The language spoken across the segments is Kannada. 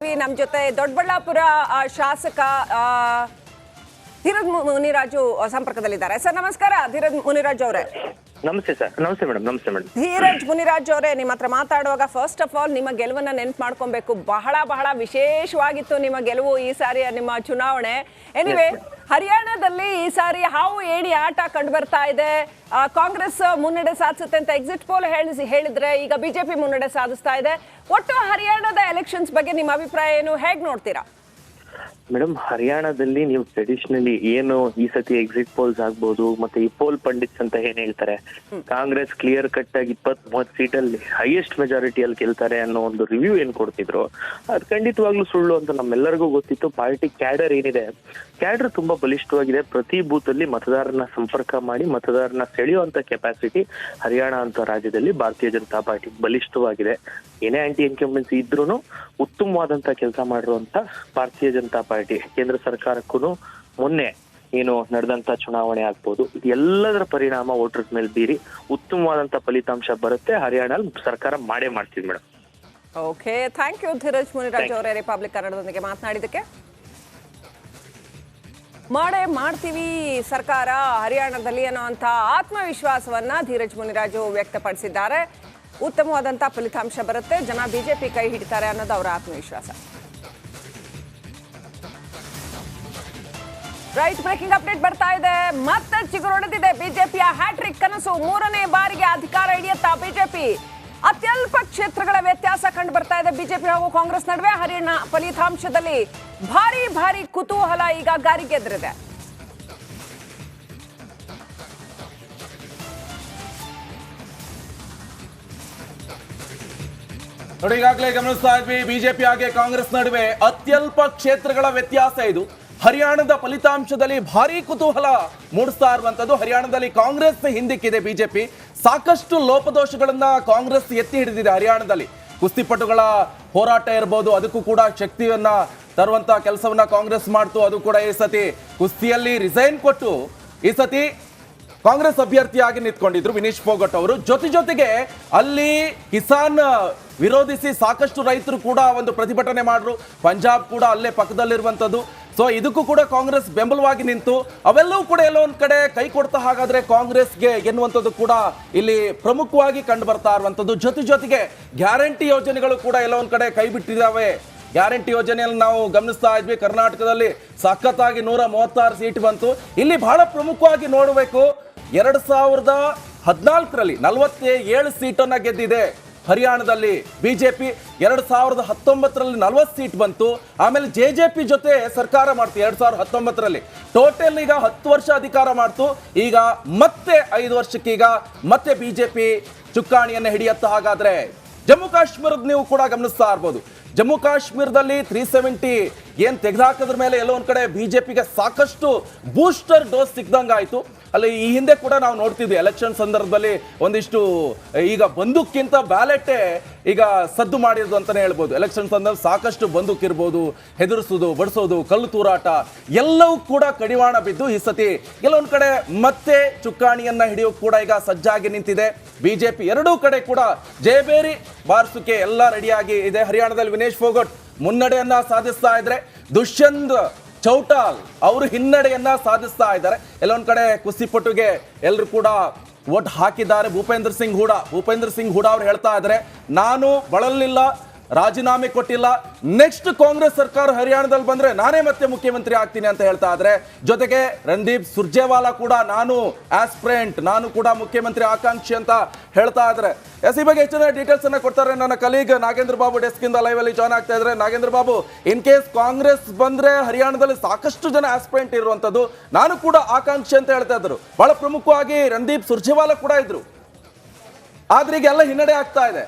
ನಮ್ಮ ಜೊತೆ ದೊಡ್ಡಬಳ್ಳಾಪುರ ಆ, ಶಾಸಕ ಆ, ಧೀರಜ್ ಮುನಿರಾಜು ಸಂಪರ್ಕದಲ್ಲಿದ್ದಾರೆ. ಸರ್ ನಮಸ್ಕಾರ ಧೀರಜ್ ಮುನಿರಾಜ್ ಅವರೇ. ನಮಸ್ತೆ ಸರ್. ನಮಸ್ತೆ ಮೇಡಮ್ ನಮಸ್ತೆ ಮೇಡಮ್. ಧೀರಜ್ ಮುನಿರಾಜ್ ಅವರೇ ನಿಮ್ಮ ಹತ್ರ ಮಾತಾಡುವಾಗ ಫಸ್ಟ್ ಆಫ್ ಆಲ್ ನಿಮ್ಮ ಗೆಲುವನ್ನ ನೆನ್ಪು ಮಾಡ್ಕೊಬೇಕು. ಬಹಳ ಬಹಳ ವಿಶೇಷವಾಗಿತ್ತು ನಿಮ್ಮ ಗೆಲುವು ಈ ಸಾರಿಯ ನಿಮ್ಮ ಚುನಾವಣೆ. ಎನಿವೆ ಹರಿಯಾಣದಲ್ಲಿ ಈ ಸಾರಿ ಹಾವು ಏಣಿ ಆಟ ಕಂಡು ಬರ್ತಾ ಇದೆ. ಕಾಂಗ್ರೆಸ್ ಮುನ್ನಡೆ ಸಾಧಿಸುತ್ತೆ ಅಂತ ಎಕ್ಸಿಟ್ ಪೋಲ್ ಹೇಳಿ ಹೇಳಿದ್ರೆ ಈಗ ಬಿಜೆಪಿ ಮುನ್ನಡೆ ಸಾಧಿಸ್ತಾ ಇದೆ. ಒಟ್ಟು ಹರಿಯಾಣದ ಎಲೆಕ್ಷನ್ಸ್ ಬಗ್ಗೆ ನಿಮ್ಮ ಅಭಿಪ್ರಾಯ ಏನು? ಹೇಗೆ ನೋಡ್ತೀರಾ? ಮೇಡಮ್ ಹರಿಯಾಣದಲ್ಲಿ ನೀವು ಟ್ರೆಡಿಷನಲಿ ಏನು ಈ ಸತಿ ಎಕ್ಸಿಟ್ ಪೋಲ್ಸ್ ಆಗ್ಬೋದು ಮತ್ತೆ ಈ ಪೋಲ್ ಪಂಡಿತ್ಸ್ ಅಂತ ಏನ್ ಹೇಳ್ತಾರೆ? ಕಾಂಗ್ರೆಸ್ ಕ್ಲಿಯರ್ ಕಟ್ ಆಗಿ ಇಪ್ಪತ್ ಮೂವತ್ ಸೀಟಲ್ಲಿ ಹೈಯೆಸ್ಟ್ ಮೆಜಾರಿಟಿಯಲ್ಲಿ ಗೆಲ್ತಾರೆ ಅನ್ನೋ ಒಂದು ರಿವ್ಯೂ ಏನ್ ಕೊಡ್ತಿದ್ರು? ಅದು ಖಂಡಿತವಾಗ್ಲೂ ಸುಳ್ಳು ಅಂತ ನಮ್ಮೆಲ್ಲರಿಗೂ ಗೊತ್ತಿತ್ತು. ಪಾರ್ಟಿ ಕ್ಯಾಡರ್ ಏನಿದೆ? ಕ್ಯಾಡರ್ ತುಂಬಾ ಬಲಿಷ್ಠವಾಗಿದೆ. ಪ್ರತಿ ಬೂತ್ ಅಲ್ಲಿ ಮತದಾರನ ಸಂಪರ್ಕ ಮಾಡಿ ಮತದಾರನ ಸೆಳೆಯುವಂತ ಕೆಪಾಸಿಟಿ ಹರಿಯಾಣ ಅಂತ ರಾಜ್ಯದಲ್ಲಿ ಭಾರತೀಯ ಜನತಾ ಪಾರ್ಟಿ ಬಲಿಷ್ಠವಾಗಿದೆ. ಏನೇ ಆಂಟಿ ಇನ್ಕಂಬೆನ್ಸಿ ಇದ್ರೂ ಉತ್ತಮವಾದಂತ ಕೆಲಸ ಮಾಡಿರುವಂತ ಭಾರತೀಯ ಜನತಾ ಪಾರ್ಟಿ ಕೇಂದ್ರ ಸರ್ಕಾರಕ್ಕೂ ಮೊನ್ನೆ ಏನು ನಡೆದಂತ ಚುನಾವಣೆ ಆಗ್ಬೋದು. ಇದೆಲ್ಲದರ ಪರಿಣಾಮ ವೋಟರ್ಸ್ ಮೇಲೆ ಬೀರಿ ಉತ್ತಮವಾದಂತ ಫಲಿತಾಂಶ ಬರುತ್ತೆ. ಹರಿಯಾಣ ಸರ್ಕಾರ ಮಾಡೇ ಮಾಡ್ತೀವಿ madam okay thank you Dheeraj Muniraj. ಅವರೇ ರಿಪಬ್ಲಿಕ್ ಕನ್ನಡದೊಂದಿಗೆ ಮಾತನಾಡಿದಕ್ಕೆ ಮಾಡೇ ಮಾಡ್ತೀವಿ ಸರ್ಕಾರ ಹರಿಯಾಣದಲ್ಲಿ ಅನ್ನುವಂಥ ಆತ್ಮವಿಶ್ವಾಸವನ್ನ ಧೀರಜ್ ಮುನಿರಾಜು ವ್ಯಕ್ತಪಡಿಸಿದ್ದಾರೆ. ಉತ್ತಮವಾದಂತಹ ಫಲಿತಾಂಶ ಬರುತ್ತೆ. ಜನ ಬಿಜೆಪಿ ಕೈ ಹಿಡಿತಾರೆ ಅನ್ನೋದು ಅವರ ಆತ್ಮವಿಶ್ವಾಸ. ರೈಟ್ ಬ್ರೇಕಿಂಗ್ ಅಪ್ಡೇಟ್ ಬರ್ತಾ ಇದೆ. ಮತ್ತೆ ಚಿಗುರೊಡೆದಿದೆ ಬಿಜೆಪಿಯ ಹ್ಯಾಟ್ರಿಕ್ ಕನಸು ಮೂರನೇ ಬಾರಿಗೆ ಅಧಿಕಾರ ಹಿಡಿಯುತ್ತಾ ಬಿಜೆಪಿ. ಅತ್ಯಲ್ಪ ಕ್ಷೇತ್ರಗಳ ವ್ಯತ್ಯಾಸ ಕಂಡು ಬರ್ತಾ ಇದೆ ಬಿಜೆಪಿ ಹಾಗೂ ಕಾಂಗ್ರೆಸ್ ನಡುವೆ. ಹರಿಯಾಣ ಫಲಿತಾಂಶದಲ್ಲಿ ಭಾರಿ ಭಾರಿ ಕುತೂಹಲ ಈಗ ಗಾರಿಗೆದ್ರಿದೆ ನೋಡಿ, ಈಗಾಗಲೇ ಗಮನಿಸ್ತಾ ಇದ್ವಿ, ಬಿಜೆಪಿ ಹಾಗೆ ಕಾಂಗ್ರೆಸ್ ನಡುವೆ ಅತ್ಯಲ್ಪ ಕ್ಷೇತ್ರಗಳ ವ್ಯತ್ಯಾಸ ಇದು. ಹರಿಯಾಣದ ಫಲಿತಾಂಶದಲ್ಲಿ ಭಾರಿ ಕುತೂಹಲ ಮೂಡಿಸ್ತಾ ಇರುವಂತದ್ದು ಹರಿಯಾಣದಲ್ಲಿ ಕಾಂಗ್ರೆಸ್ ಹಿಂದಿಕ್ಕಿದೆ ಬಿಜೆಪಿ. ಸಾಕಷ್ಟು ಲೋಪದೋಷಗಳನ್ನ ಕಾಂಗ್ರೆಸ್ ಎತ್ತಿ ಹಿಡಿದಿದೆ ಹರಿಯಾಣದಲ್ಲಿ. ಕುಸ್ತಿಪಟುಗಳ ಹೋರಾಟ ಇರ್ಬೋದು, ಅದಕ್ಕೂ ಕೂಡ ಶಕ್ತಿಯನ್ನ ತರುವಂತ ಕೆಲಸವನ್ನ ಕಾಂಗ್ರೆಸ್ ಮಾಡ್ತು, ಅದು ಕೂಡ ಈ ಸತಿ ಕುಸ್ತಿಯಲ್ಲಿ ರಿಸೈನ್ ಕೊಟ್ಟು, ಈ ಸತಿ ಕಾಂಗ್ರೆಸ್ ಅಭ್ಯರ್ಥಿಯಾಗಿ ನಿಂತ್ಕೊಂಡಿದ್ರು ವಿನೀಶ್ ಫೋಗಟ್ ಅವರು. ಜೊತೆ ಜೊತೆಗೆ ಅಲ್ಲಿ ಕಿಸಾನ್ ವಿರೋಧಿಸಿ ಸಾಕಷ್ಟು ರೈತರು ಕೂಡ ಒಂದು ಪ್ರತಿಭಟನೆ ಮಾಡ್ರು. ಪಂಜಾಬ್ ಕೂಡ ಅಲ್ಲೇ ಪಕ್ಕದಲ್ಲಿರುವಂಥದ್ದು. ಸೊ ಇದಕ್ಕೂ ಕೂಡ ಕಾಂಗ್ರೆಸ್ ಬೆಂಬಲವಾಗಿ ನಿಂತು, ಅವೆಲ್ಲವೂ ಕೂಡ ಎಲ್ಲೋ ಒಂದ್ ಕಡೆ ಕೈ ಕೊಡ್ತಾ ಹಾಗಾದ್ರೆ ಕಾಂಗ್ರೆಸ್ಗೆ ಎನ್ನುವಂಥದ್ದು ಕೂಡ ಇಲ್ಲಿ ಪ್ರಮುಖವಾಗಿ ಕಂಡು ಬರ್ತಾ ಇರುವಂಥದ್ದು. ಜೊತೆ ಜೊತೆಗೆ ಗ್ಯಾರಂಟಿ ಯೋಜನೆಗಳು ಕೂಡ ಎಲ್ಲೋ ಒಂದ್ ಕಡೆ ಕೈ ಬಿಟ್ಟಿದ್ದಾವೆ. ಗ್ಯಾರಂಟಿ ಯೋಜನೆಯಲ್ಲಿ ನಾವು ಗಮನಿಸ್ತಾ ಇದ್ವಿ, ಕರ್ನಾಟಕದಲ್ಲಿ ಸಖತ್ತಾಗಿ ನೂರ ಮೂವತ್ತಾರು ಸೀಟ್ ಬಂತು. ಇಲ್ಲಿ ಬಹಳ ಪ್ರಮುಖವಾಗಿ ನೋಡಬೇಕು, ಎರಡ್ ಸಾವಿರದ ಹದಿನಾಲ್ಕರಲ್ಲಿ ನಲವತ್ತೇಳು ಸೀಟನ್ನ ಗೆದ್ದಿದೆ. ಹರಿಯಾಣದಲ್ಲಿ ಬಿಜೆಪಿ ಎರಡು ಸಾವಿರದ ಹತ್ತೊಂಬತ್ತರಲ್ಲಿ ನಲವತ್ತು ಸೀಟ್ ಬಂತು. ಆಮೇಲೆ ಜೆ ಜೆ ಪಿ ಜೊತೆ ಸರ್ಕಾರ ಮಾಡ್ತು, ಎರಡು ಸಾವಿರದ ಹತ್ತೊಂಬತ್ತರಲ್ಲಿ. ಟೋಟಲ್ ಈಗ ಹತ್ತು ವರ್ಷ ಅಧಿಕಾರ ಮಾಡ್ತು. ಈಗ ಮತ್ತೆ ಐದು ವರ್ಷಕ್ಕೀಗ ಮತ್ತೆ ಬಿಜೆಪಿ ಚುಕ್ಕಾಣಿಯನ್ನು ಹಿಡಿಯತ್ತ ಹಾಗಾದ್ರೆ ಜಮ್ಮು ಕಾಶ್ಮೀರದ ನೀವು ಕೂಡ ಗಮನಿಸ್ತಾ ಇರ್ಬೋದು. ಜಮ್ಮು ಕಾಶ್ಮೀರದಲ್ಲಿ ತ್ರೀ ಸೆವೆಂಟಿ ಏನ್ ತೆಗೆದುಹಾಕೋದ್ರ ಮೇಲೆ ಎಲ್ಲೋ ಒಂದ್ ಕಡೆ ಬಿಜೆಪಿಗೆ ಸಾಕಷ್ಟು ಬೂಸ್ಟರ್ ಡೋಸ್ ಸಿಕ್ದಂಗಾಯ್ತು. ಅಲ್ಲಿ, ಈ ಹಿಂದೆ ಕೂಡ ನಾವು ನೋಡ್ತಿದ್ವಿ ಎಲೆಕ್ಷನ್ ಸಂದರ್ಭದಲ್ಲಿ ಒಂದಿಷ್ಟು, ಈಗ ಬಂದೂಕ್ಕಿಂತ ಬ್ಯಾಲೆಟೇ ಈಗ ಸದ್ದು ಮಾಡಿರೋದು ಅಂತಲೇ ಹೇಳ್ಬೋದು. ಎಲೆಕ್ಷನ್ ಸಂದರ್ಭ ಸಾಕಷ್ಟು ಬಂದೂಕ್ ಇರ್ಬೋದು, ಹೆದರಿಸೋದು, ಬಡಿಸೋದು, ಕಲ್ಲು ತೂರಾಟ, ಎಲ್ಲವೂ ಕೂಡ ಕಡಿವಾಣ ಬಿದ್ದು ಈ ಸತಿ ಕೆಲವೊಂದು ಕಡೆ ಮತ್ತೆ ಚುಕ್ಕಾಣಿಯನ್ನು ಹಿಡಿಯೋ ಕೂಡ ಈಗ ಸಜ್ಜಾಗಿ ನಿಂತಿದೆ. ಬಿಜೆಪಿ ಎರಡೂ ಕಡೆ ಕೂಡ ಜಯಬೇರಿ ಬಾರಿಸೋಕೆ ಎಲ್ಲ ರೆಡಿಯಾಗಿ ಇದೆ. ಹರಿಯಾಣದಲ್ಲಿ ವಿನೇಶ್ ಫೋಗಟ್ ಮುನ್ನಡೆಯನ್ನು ಸಾಧಿಸ್ತಾ ಇದ್ರೆ ದುಷ್ಯಂತ್ ಚೌಟಾಲ್ ಅವರು ಹಿನ್ನಡೆಯನ್ನ ಸಾಧಿಸ್ತಾ ಇದ್ದಾರೆ. ಎಲ್ಲೊಂದ್ ಕಡೆ ಕುಸ್ತಿಪಟುಗೆ ಎಲ್ಲರೂ ಕೂಡ ಓಟ್ ಹಾಕಿದ್ದಾರೆ. ಭೂಪೇಂದ್ರ ಸಿಂಗ್ ಹೂಡಾ, ಭೂಪೇಂದ್ರ ಸಿಂಗ್ ಹೂಡಾ ಅವ್ರು ಹೇಳ್ತಾ ಇದ್ದಾರೆ, ನಾನು ಬಳಲಿಲ್ಲ ರಾಜೀನಾಮೆ ಕೊಟ್ಟಿಲ್ಲ. ನೆಕ್ಸ್ಟ್ ಕಾಂಗ್ರೆಸ್ ಸರ್ಕಾರ ಹರಿಯಾಣದಲ್ಲಿ ಬಂದ್ರೆ ನಾನೇ ಮತ್ತೆ ಮುಖ್ಯಮಂತ್ರಿ ಆಗ್ತೀನಿ ಅಂತ ಹೇಳ್ತಾ ಇದ್ರೆ, ಜೊತೆಗೆ ರಣದೀಪ್ ಸುರ್ಜೇವಾಲಾ ಕೂಡ ನಾನು ಆಸ್ಪ್ರೆಂಟ್ ನಾನು ಕೂಡ ಮುಖ್ಯಮಂತ್ರಿ ಆಕಾಂಕ್ಷಿ ಅಂತ ಹೇಳ್ತಾ ಇದ್ರೆ. ಎಸ್, ಈ ಬಗ್ಗೆ ಹೆಚ್ಚಿನ ಡೀಟೇಲ್ಸ್ ಅನ್ನ ಕೊಡ್ತಾರೆ ನನ್ನ ಕಲೀಗ್ ನಾಗೇಂದ್ರ ಬಾಬು ಡೆಸ್ಕ್ ಇಂದ ಲೈವ್ ಅಲ್ಲಿ ಜಾಯ್ನ್ ಆಗ್ತಾ ಇದ್ರೆ. Nagendra Babu in case Congress ಬಂದ್ರೆ ಹರಿಯಾಣದಲ್ಲಿ ಸಾಕಷ್ಟು ಜನ ಆಸ್ಪ್ರೆಂಟ್ ಇರುವಂತದ್ದು, ನಾನು ಕೂಡ ಆಕಾಂಕ್ಷಿ ಅಂತ ಹೇಳ್ತಾ ಇದ್ರು. ಬಹಳ ಪ್ರಮುಖವಾಗಿ ರಣದೀಪ್ ಸುರ್ಜೇವಾಲಾ ಕೂಡ ಇದ್ರು. ಆದ್ರೆ ಈಗ ಎಲ್ಲ ಹಿನ್ನಡೆ ಆಗ್ತಾ ಇದೆ.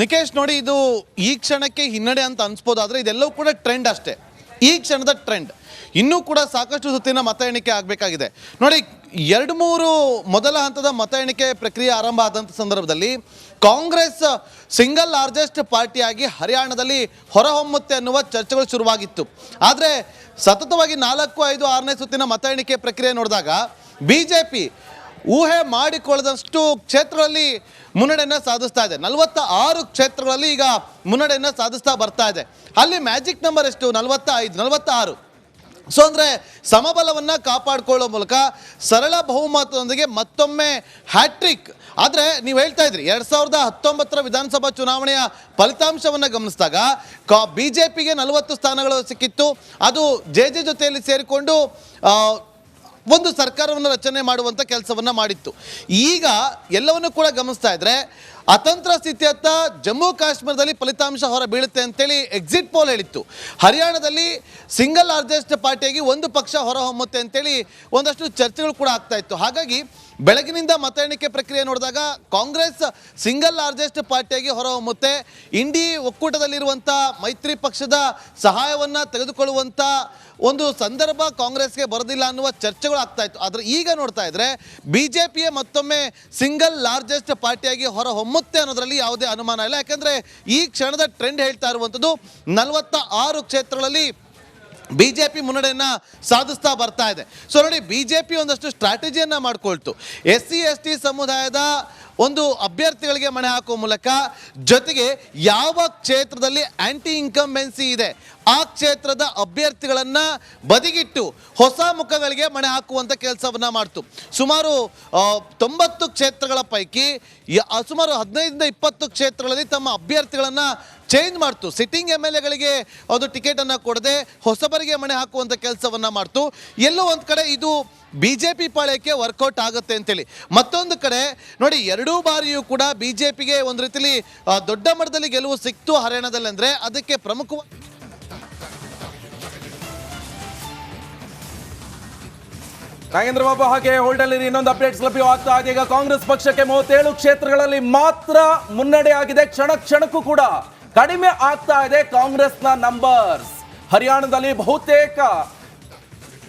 ನಿಕೇಶ್ ನೋಡಿ, ಇದು ಈ ಕ್ಷಣಕ್ಕೆ ಹಿನ್ನಡೆ ಅಂತ ಅನ್ಸ್ಬೋದಾದ್ರೆ ಇದೆಲ್ಲವೂ ಕೂಡ ಟ್ರೆಂಡ್ ಅಷ್ಟೇ. ಈ ಕ್ಷಣದ ಟ್ರೆಂಡ್ ಇನ್ನೂ ಕೂಡ ಸಾಕಷ್ಟು ಸುತ್ತಿನ ಮತ ಎಣಿಕೆ ಆಗಬೇಕಾಗಿದೆ. ನೋಡಿ, ಎರಡು ಮೂರು ಮೊದಲ ಹಂತದ ಮತ ಎಣಿಕೆ ಪ್ರಕ್ರಿಯೆ ಆರಂಭ ಆದಂಥ ಸಂದರ್ಭದಲ್ಲಿ ಕಾಂಗ್ರೆಸ್ ಸಿಂಗಲ್ ಲಾರ್ಜೆಸ್ಟ್ ಪಾರ್ಟಿಯಾಗಿ ಹರಿಯಾಣದಲ್ಲಿ ಹೊರಹೊಮ್ಮುತ್ತೆ ಅನ್ನುವ ಚರ್ಚೆಗಳು ಶುರುವಾಗಿತ್ತು. ಆದರೆ ಸತತವಾಗಿ ನಾಲ್ಕು, ಐದು, ಆರನೇ ಸುತ್ತಿನ ಮತ ಎಣಿಕೆ ಪ್ರಕ್ರಿಯೆ ನೋಡಿದಾಗ ಬಿ ಜೆ ಪಿ ಊಹೆ ಮಾಡಿಕೊಳ್ಳದಷ್ಟು ಕ್ಷೇತ್ರಗಳಲ್ಲಿ ಮುನ್ನಡೆಯನ್ನು ಸಾಧಿಸ್ತಾ ಇದೆ. ನಲವತ್ತ ಆರು ಕ್ಷೇತ್ರಗಳಲ್ಲಿ ಈಗ ಮುನ್ನಡೆಯನ್ನ ಸಾಧಿಸ್ತಾ ಬರ್ತಾ ಇದೆ. ಅಲ್ಲಿ ಮ್ಯಾಜಿಕ್ ನಂಬರ್ ಎಷ್ಟು? ನಲವತ್ತ ಐದು ನಲವತ್ತ ಆರು ಸೊ ಅಂದರೆ ಸಮಬಲವನ್ನು ಕಾಪಾಡಿಕೊಳ್ಳೋ ಮೂಲಕ ಸರಳ ಬಹುಮತದೊಂದಿಗೆ ಮತ್ತೊಮ್ಮೆ ಹ್ಯಾಟ್ರಿಕ್ ಆದರೆ ನೀವು ಹೇಳ್ತಾ ಇದ್ರಿ, ಎರಡು ಸಾವಿರದ ಹತ್ತೊಂಬತ್ತರ ವಿಧಾನಸಭಾ ಚುನಾವಣೆಯ ಫಲಿತಾಂಶವನ್ನು ಗಮನಿಸಿದಾಗ ಕಾ ಬಿ ಜೆ ಪಿಗೆ ನಲವತ್ತು ಸ್ಥಾನಗಳು ಸಿಕ್ಕಿತ್ತು. ಅದು ಜೆ ಜೆ ಜೊತೆಯಲ್ಲಿ ಸೇರಿಕೊಂಡು ಒಂದು ಸರ್ಕಾರವನ್ನು ರಚನೆ ಮಾಡುವಂಥ ಕೆಲಸವನ್ನು ಮಾಡಿತ್ತು. ಈಗ ಎಲ್ಲವನ್ನು ಕೂಡ ಗಮನಿಸ್ತಾ ಇದ್ರೆ, ಅತಂತ್ರ ಸ್ಥಿತಿಯತ್ತ ಜಮ್ಮು ಕಾಶ್ಮೀರದಲ್ಲಿ ಫಲಿತಾಂಶ ಹೊರ ಬೀಳುತ್ತೆ ಅಂತೇಳಿ ಎಕ್ಸಿಟ್ ಪೋಲ್ ಹೇಳಿತ್ತು. ಹರಿಯಾಣದಲ್ಲಿ ಸಿಂಗಲ್ ಲಾರ್ಜೆಸ್ಟ್ ಪಾರ್ಟಿಯಾಗಿ ಒಂದು ಪಕ್ಷ ಹೊರಹೊಮ್ಮುತ್ತೆ ಅಂತೇಳಿ ಒಂದಷ್ಟು ಚರ್ಚೆಗಳು ಕೂಡ ಆಗ್ತಾ ಇತ್ತು. ಹಾಗಾಗಿ ಬೆಳಗಿನಿಂದ ಮತ ಎಣಿಕೆ ಪ್ರಕ್ರಿಯೆ ನೋಡಿದಾಗ ಕಾಂಗ್ರೆಸ್ ಸಿಂಗಲ್ ಲಾರ್ಜೆಸ್ಟ್ ಪಾರ್ಟಿಯಾಗಿ ಹೊರಹೊಮ್ಮುತ್ತೆ. ಇಂಡಿ ಒಕ್ಕೂಟದಲ್ಲಿರುವಂಥ ಮೈತ್ರಿ ಪಕ್ಷದ ಸಹಾಯವನ್ನು ತೆಗೆದುಕೊಳ್ಳುವಂಥ ಒಂದು ಸಂದರ್ಭ ಕಾಂಗ್ರೆಸ್ಗೆ ಬರೋದಿಲ್ಲ ಅನ್ನುವ ಚರ್ಚೆಗಳು ಆಗ್ತಾ ಇತ್ತು. ಆದರೆ ಈಗ ನೋಡ್ತಾ ಇದ್ರೆ ಬಿ ಜೆ ಮತ್ತೊಮ್ಮೆ ಸಿಂಗಲ್ ಲಾರ್ಜೆಸ್ಟ್ ಪಾರ್ಟಿಯಾಗಿ ಹೊರಹೊಮ್ಮುತ್ತೆ ಅನ್ನೋದರಲ್ಲಿ ಯಾವುದೇ ಅನುಮಾನ ಇಲ್ಲ. ಯಾಕಂದ್ರೆ ಈ ಕ್ಷಣದ ಟ್ರೆಂಡ್ ಹೇಳ್ತಾ ಇರುವಂಥದ್ದು ನಲವತ್ತ ಕ್ಷೇತ್ರಗಳಲ್ಲಿ ಬಿ ಜೆ ಪಿ ಮುನ್ನಡೆಯನ್ನು ಸಾಧಿಸ್ತಾ ಬರ್ತಾ ಇದೆ. ಸೊ ನೋಡಿ ಬಿ ಜೆ ಪಿ ಒಂದಷ್ಟು ಸ್ಟ್ರಾಟಜಿಯನ್ನು ಮಾಡಿಕೊಳ್ತು. ಎಸ್ ಸಿ ಎಸ್ ಟಿ ಸಮುದಾಯದ ಒಂದು ಅಭ್ಯರ್ಥಿಗಳಿಗೆ ಮಣೆ ಹಾಕುವ ಮೂಲಕ ಜೊತೆಗೆ ಯಾವ ಕ್ಷೇತ್ರದಲ್ಲಿ ಆಂಟಿ ಇನ್ಕಂಬೆನ್ಸಿ ಇದೆ, ಆ ಕ್ಷೇತ್ರದ ಅಭ್ಯರ್ಥಿಗಳನ್ನು ಬದಿಗಿಟ್ಟು ಹೊಸ ಮುಖಗಳಿಗೆ ಮಣೆ ಹಾಕುವಂಥ ಕೆಲಸವನ್ನು ಮಾಡ್ತು. ಸುಮಾರು ತೊಂಬತ್ತು ಕ್ಷೇತ್ರಗಳ ಪೈಕಿ ಸುಮಾರು ಹದಿನೈದರಿಂದ ಇಪ್ಪತ್ತು ಕ್ಷೇತ್ರಗಳಲ್ಲಿ ತಮ್ಮ ಅಭ್ಯರ್ಥಿಗಳನ್ನ ಚೇಂಜ್ ಮಾಡ್ತು. ಸಿಟ್ಟಿಂಗ್ ಎಂ ಎಲ್ ಎಗಳಿಗೆ ಒಂದು ಟಿಕೆಟ್ ಅನ್ನ ಕೊಡದೆ, ಹೊಸಬರಿಗೆ ಮಣೆ ಹಾಕುವಂತ ಕೆಲಸವನ್ನ ಮಾಡ್ತು. ಎಲ್ಲೋ ಒಂದು ಕಡೆ ಇದು ಬಿ ಜೆ ಪಿ ಪಾಳ್ಯಕ್ಕೆ ವರ್ಕೌಟ್ ಆಗುತ್ತೆ ಅಂತೇಳಿ. ಮತ್ತೊಂದು ಕಡೆ, ನೋಡಿ, ಎರಡೂ ಬಾರಿಯೂ ಕೂಡ ಬಿ ಜೆ ಪಿಗೆ ಒಂದು ರೀತಿಲಿ ದೊಡ್ಡ ಮಟ್ಟದಲ್ಲಿ ಗೆಲುವು ಸಿಕ್ತು ಹರಿಯಾಣದಲ್ಲಿ ಅಂದರೆ ಅದಕ್ಕೆ ಪ್ರಮುಖ ನಾಗೇಂದ್ರ ಬಾಬು ಹಾಗೆ ಹೋಲ್ಡಲ್ಲಿ ಇನ್ನೊಂದು ಅಪ್ಡೇಟ್ಸ್ ಲಭ್ಯವಾಗ್ತಾ ಇದೆ. ಈಗ ಕಾಂಗ್ರೆಸ್ ಪಕ್ಷಕ್ಕೆ ಮೂವತ್ತೇಳು ಕ್ಷೇತ್ರಗಳಲ್ಲಿ ಮಾತ್ರ ಮುನ್ನಡೆ ಆಗಿದೆ. ಕ್ಷಣ ಕ್ಷಣಕ್ಕೂ ಕೂಡ ಕಡಿಮೆ ಆಗ್ತಾ ಇದೆ ಕಾಂಗ್ರೆಸ್ನ ನಂಬರ್ಸ್ ಹರಿಯಾಣದಲ್ಲಿ ಬಹುತೇಕ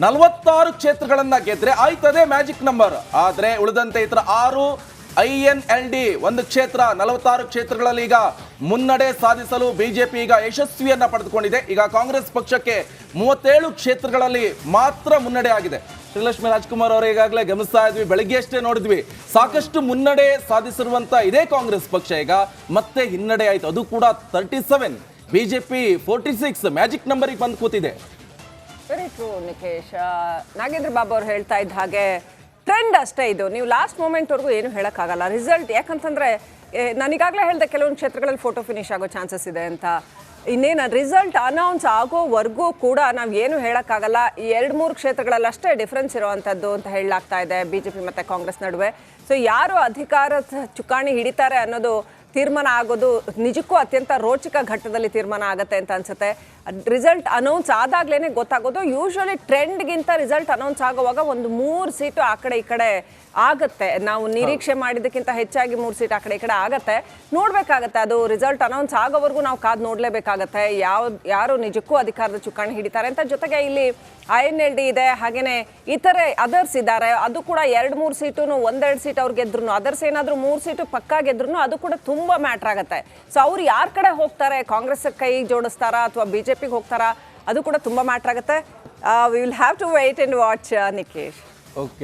ನಲವತ್ತಾರು ಕ್ಷೇತ್ರಗಳನ್ನ ಗೆದ್ರೆ ಆಯ್ತದೆ ಮ್ಯಾಜಿಕ್ ನಂಬರ್ ಆದ್ರೆ ಉಳಿದಂತೆ ಇತರ ಆರು ಐ ಎನ್ ಎಲ್ ಡಿ ಒಂದು ಕ್ಷೇತ್ರ, ನಲವತ್ತಾರು ಕ್ಷೇತ್ರಗಳಲ್ಲಿ ಈಗ ಮುನ್ನಡೆ ಸಾಧಿಸಲು ಬಿಜೆಪಿ ಈಗ ಯಶಸ್ವಿಯನ್ನ ಪಡೆದುಕೊಂಡಿದೆ. ಈಗ ಕಾಂಗ್ರೆಸ್ ಪಕ್ಷಕ್ಕೆ ಮೂವತ್ತೇಳು ಕ್ಷೇತ್ರಗಳಲ್ಲಿ ಮಾತ್ರ ಮುನ್ನಡೆ ಆಗಿದೆ. ಶ್ರೀಲಕ್ಷ್ಮಿ ರಾಜ್ಕುಮಾರ್ ಅವರು ಈಗಾಗಲೇ ಗಮನಿಸ್ತಾ ಇದ್ವಿ. ಬೆಳಗ್ಗೆ ಅಷ್ಟೇ ನೋಡಿದ್ವಿ. ಸಾಕಷ್ಟು ಮುನ್ನಡೆ ಸಾಧಿಸಿರುವಂತ ಇದೇ ಕಾಂಗ್ರೆಸ್ ಪಕ್ಷ ಈಗ. ಮತ್ತೆ ಹಿನ್ನಡೆ ಆಯ್ತು. ಅದು ಕೂಡ thirty seven BJP forty six magic ನಂಬರಿಗೆ ಬಂದು ಕೂತಿದೆ. ವೆರಿ ಟ್ರೂ ನಿಕೇಶ್ ನಾಗೇಂದ್ರ ಬಾಬು ಅವ್ರು ಹೇಳ್ತಾ ಇದ್ದ ಹಾಗೆ ಟ್ರೆಂಡ್ ಅಷ್ಟೇ ಇದು. ನೀವು ಲಾಸ್ಟ್ ಮೂಮೆಂಟ್ವರೆಗೂ ಏನು ಹೇಳೋಕ್ಕಾಗಲ್ಲ. ರಿಸಲ್ಟ್ ಯಾಕಂತಂದ್ರೆ ನಾನೀಗಾಗಲೇ ಹೇಳಿದೆ, ಕೆಲವೊಂದು ಕ್ಷೇತ್ರಗಳಲ್ಲಿ ಫೋಟೋ ಫಿನಿಶ್ ಆಗೋ ಚಾನ್ಸಸ್ ಇದೆ ಅಂತ. ಇನ್ನೇನು ರಿಸಲ್ಟ್ ಅನೌನ್ಸ್ ಆಗೋವರೆಗೂ ಕೂಡ ನಾವು ಏನು ಹೇಳೋಕ್ಕಾಗಲ್ಲ. ಈ ಎರಡು ಮೂರು ಕ್ಷೇತ್ರಗಳಲ್ಲಿ ಅಷ್ಟೇ ಡಿಫ್ರೆನ್ಸ್ ಇರುವಂಥದ್ದು ಅಂತ ಹೇಳಲಾಗ್ತಾ ಇದೆ ಬಿ ಜೆ ಪಿ ಮತ್ತು ಕಾಂಗ್ರೆಸ್ ನಡುವೆ. ಸೊ ಯಾರು ಅಧಿಕಾರದ ಚುಕ್ಕಾಣಿ ಹಿಡಿತಾರೆ ಅನ್ನೋದು ತೀರ್ಮಾನ ಆಗೋದು ನಿಜಕ್ಕೂ ಅತ್ಯಂತ ರೋಚಕ ಘಟ್ಟದಲ್ಲಿ ತೀರ್ಮಾನ ಆಗುತ್ತೆ ಅಂತ ಅನ್ಸುತ್ತೆ. ರಿಸಲ್ಟ್ ಅನೌನ್ಸ್ ಆದಾಗ್ಲೇ ಗೊತ್ತಾಗೋದು. ಯೂಶಲಿ ಟ್ರೆಂಡ್ಗಿಂತ ರಿಸಲ್ಟ್ ಅನೌನ್ಸ್ ಆಗುವಾಗ ಒಂದು ಮೂರು ಸೀಟು ಆ ಕಡೆ ಈ ಕಡೆ ಆಗುತ್ತೆ. ನಾವು ನಿರೀಕ್ಷೆ ಮಾಡಿದ್ದಕ್ಕಿಂತ ಹೆಚ್ಚಾಗಿ ಮೂರು ಸೀಟ್ ಆ ಕಡೆ ಈ ಕಡೆ ಆಗತ್ತೆ. ನೋಡ್ಬೇಕಾಗತ್ತೆ ಅದು ರಿಸಲ್ಟ್ ಅನೌನ್ಸ್ ಆಗೋವರೆಗೂ ನಾವು ಕಾದು ನೋಡ್ಲೇಬೇಕಾಗತ್ತೆ. ಯಾವ ಯಾರು ನಿಜಕ್ಕೂ ಅಧಿಕಾರದ ಚುಕ್ಕಾಣಿ ಹಿಡಿತಾರೆ ಅಂತ. ಜೊತೆಗೆ ಇಲ್ಲಿ ಐ ಎನ್ ಎಲ್ ಡಿ ಇದೆ ಹಾಗೇನೆ ಇತರೆ ಅದರ್ಸ್ ಇದ್ದಾರೆ. ಅದು ಕೂಡ ಎರಡು ಮೂರು ಸೀಟು ಒಂದೆರಡು ಸೀಟ್ ಅವ್ರು ಗೆದ್ರು ಅದರ್ಸ್ ಏನಾದರೂ ಮೂರು ಸೀಟು ಪಕ್ಕ ಗೆದ್ರು ಅದು ಕೂಡ ತುಂಬಾ ಮ್ಯಾಟ್ರ್ ಆಗುತ್ತೆ. ಸೊ ಅವ್ರು ಯಾರ ಕಡೆ ಹೋಗ್ತಾರೆ? ಕಾಂಗ್ರೆಸ್ ಕೈ ಜೋಡಿಸ್ತಾರಾ ಅಥವಾ ಬಿ ಜೆ ಹೋಗ್ತಾರಾ? ಅದು ಕೂಡ ತುಂಬಾ ಮ್ಯಾಟ್ರ್ ಆಗುತ್ತೆ. Will have to wait and watch Nikhesh okay